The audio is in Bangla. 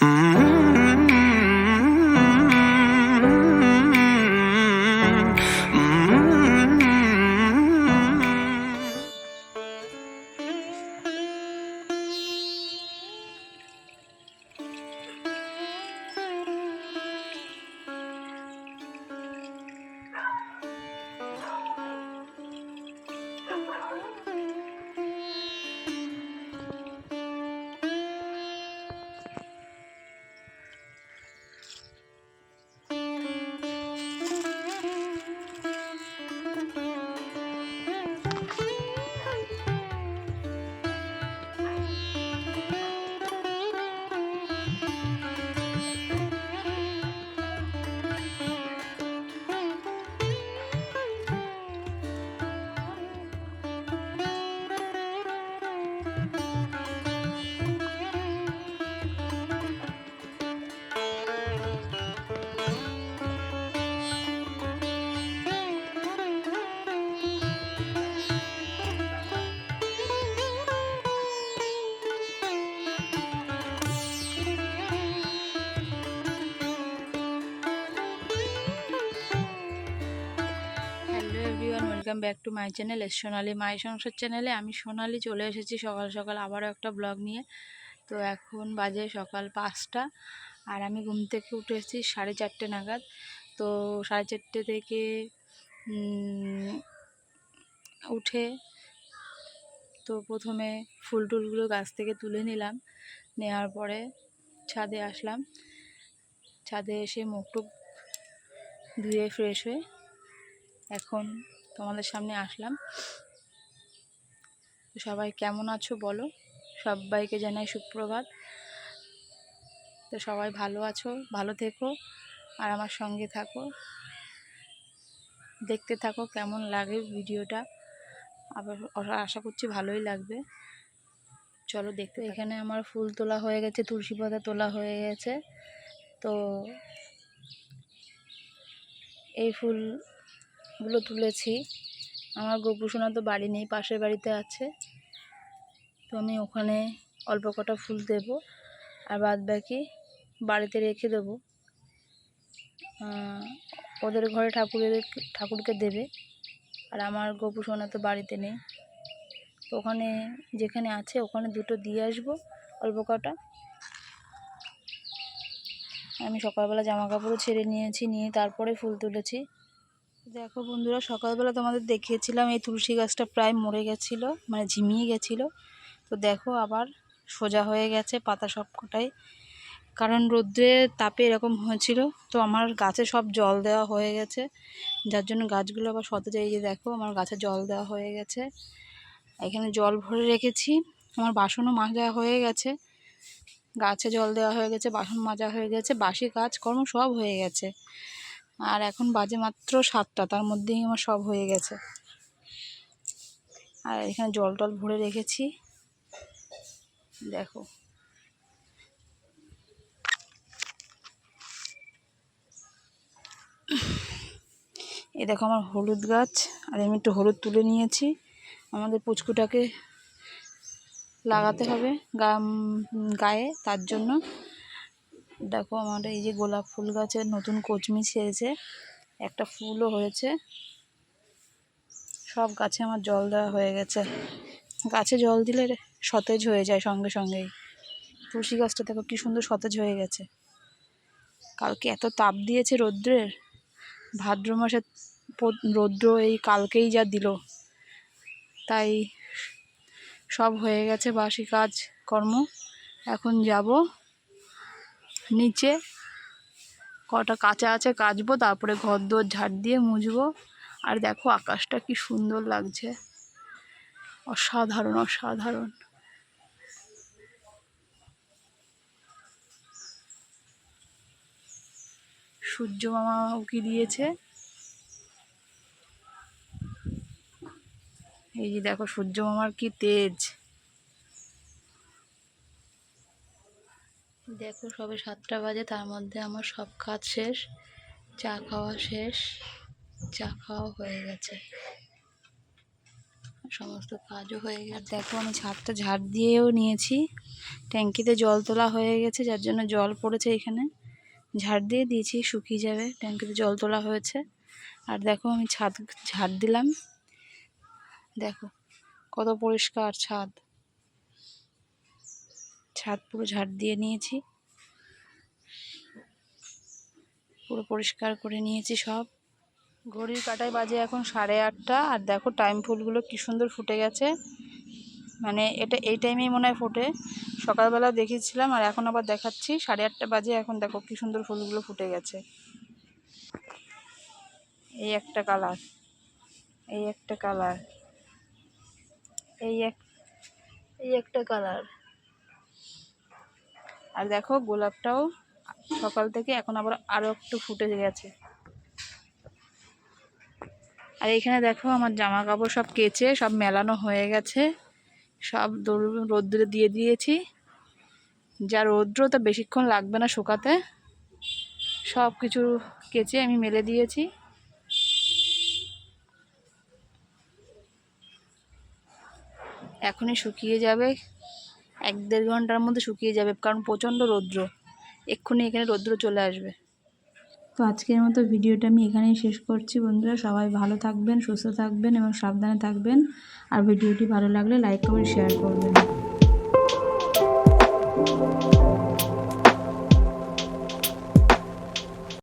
Mm-hmm. Welcome back to my channel S Sonali. My সংসার চ্যানেলে আমি সোনালি চলে এসেছি সকাল সকাল আবারও একটা ব্লগ নিয়ে। তো এখন বাজে সকাল পাঁচটা আর আমি ঘুম থেকে উঠে এসেছি সাড়ে চারটে নাগাদ। তো সাড়ে চারটে থেকে উঠে তো প্রথমে ফুল টুলগুলো গাছ থেকে তুলে নিলাম। নেওয়ার পরে ছাদে আসলাম। ছাদে এসে মুখ টুক ধুয়ে ফ্রেশ হয়ে এখন তোমাদের সামনে আসলাম। তো সবাই কেমন আছো বলো? সবাইকে জানাই সুপ্রভাত। তো সবাই ভালো আছো? ভালো থেকো আর আমার সঙ্গে থাকো। দেখতে থাকো কেমন লাগে ভিডিওটা। আবার আশা করছি ভালোই লাগবে। চলো দেখতে এখানে আমার ফুল তোলা হয়ে গেছে তুলসী পাতা তোলা হয়ে গেছে। তো এই ফুলগুলো তুলেছি। আমার গোপুসোনা তো বাড়ি নেই, পাশের বাড়িতে আছে। তো আমি ওখানে অল্প কটা ফুল দেবো আর বাদ বাকি বাড়িতে রেখে দেবো। ওদের ঘরে ঠাকুরের ঠাকুরকে দেবে আর আমার গোপুসোনা তো বাড়িতে নেই। তো ওখানে যেখানে আছে ওখানে দুটো দিয়ে আসব অল্প কটা। আমি সকালবেলা জামা কাপড়ও ছেড়ে নিয়েছি, নিয়ে তারপরে ফুল তুলেছি। দেখো বন্ধুরা, সকালবেলা তোমাদের দেখিয়েছিলাম এই তুলসী গাছটা প্রায় মরে গেছিল মানে ঝিমিয়ে গেছিল। তো দেখো আবার সোজা হয়ে গেছে পাতা সব কটাই কারণ রৌদ্রের তাপে এরকম হয়েছিল, তো আমার গাছে সব জল দেওয়া হয়ে গেছে। যার জন্য গাছগুলো আবার সতেজ, এই যে দেখো আমার গাছে জল দেওয়া হয়ে গেছে। এখানে জল ভরে রেখেছি, আমার বাসনও মাজা হয়ে গেছে। গাছে জল দেওয়া হয়ে গেছে, বাসন মাজা হয়ে গেছে, বাসি কাজকর্ম সব হয়ে গেছে। আর এখন বাজে মাত্র সাতটা, তার মধ্যেই আমার সব হয়ে গেছে। আর এখানে জল টল ভরে রেখেছি। দেখো। এই দেখো আমার হলুদ গাছ, আর আমি একটু হলুদ তুলে নিয়েছি। আমাদের পুচকুটাকে লাগাতে হবে গা গায়ে, তার জন্য। দেখো আমার এই যে গোলাপ ফুল গাছের নতুন কচমি ছেড়েছে, একটা ফুলও হয়েছে। সব গাছে আমার জল দেওয়া হয়ে গেছে। গাছে জল দিলে সতেজ হয়ে যায় সঙ্গে সঙ্গেই। তুলসী গাছটা দেখো কী সুন্দর সতেজ হয়ে গেছে। কালকে এত তাপ দিয়েছে রৌদ্রের। ভাদ্র মাসে রৌদ্র এই কালকেই যা দিল। তাই সব হয়ে গেছে বাসি কাজ কর্ম। এখন যাব। নিচে কটা কাঁচা আছে কাচবো, তারপরে ঘর দোর ঝাড় দিয়ে মুছবো। আর দেখো আকাশটা কি সুন্দর লাগছে। অসাধারণ অসাধারণ। সূর্য মামা উকি দিয়েছে। এই যে দেখো সূর্য মামার কি তেজ। দেখো সবে সাতটা বাজে, তার মধ্যে আমার সব কাজ শেষ, চা খাওয়া শেষ, চা খাওয়া হয়ে গেছে। সমস্ত কাজও হয়ে গেছে। দেখো আমি ছাদটা ঝাড় দিয়েও নিয়েছি। ট্যাঙ্কিতে জল তোলা হয়ে গেছে, যার জন্য জল পড়েছে এখানে। ঝাড় দিয়ে দিয়েছি, শুকিয়ে যাবে। ট্যাঙ্কিতে জল তোলা হয়েছে। আর দেখো আমি ছাদ ঝাড় দিলাম। দেখো কত পরিষ্কার ছাদ। ছাদ পুরো ঝাড় দিয়ে নিয়েছি। পুরো পরিষ্কার করে নিয়েছি সব। ঘড়ির কাটায় বাজে এখন সাড়ে আটটা, আর দেখো টাইম ফুলগুলো কি সুন্দর ফুটে গেছে। মানে এটা এই টাইমেই মনে হয় ফোটে। সকালবেলা দেখিয়েছিলাম, আর এখন আবার দেখাচ্ছি। সাড়ে আটটা বাজে, এখন দেখো কি সুন্দর ফুলগুলো ফুটে গেছে। এই একটা কালার এই একটা কালার এই এক, এই একটা কালার আর দেখো, গোলাপটাও সকাল থেকে এখন আবার আরও একটু ফুটে গেছে। আর এখানে দেখো, আমার জামা কাপড় সব কেচে, সব মেলানো হয়ে গেছে। সব দৌড় রোদ্দুরে দিয়ে দিয়েছি। যা রৌদ্র, তো বেশিক্ষণ লাগবে না শুকাতে। সব কিছু কেচে আমি মেলে দিয়েছি। এখনই শুকিয়ে যাবে। এক দেড় ঘণ্টার মধ্যে শুকিয়ে যাবে, কারণ প্রচণ্ড রৌদ্র। এক্ষুনি এখানে রৌদ্র চলে আসবে। তো আজকের মতো ভিডিওটা আমি এখানেই শেষ করছি বন্ধুরা। সবাই ভালো থাকবেন, সুস্থ থাকবেন এবং সাবধানে থাকবেন। আর ভিডিওটি ভালো লাগলে লাইক, কমেন্ট শেয়ার করবেন।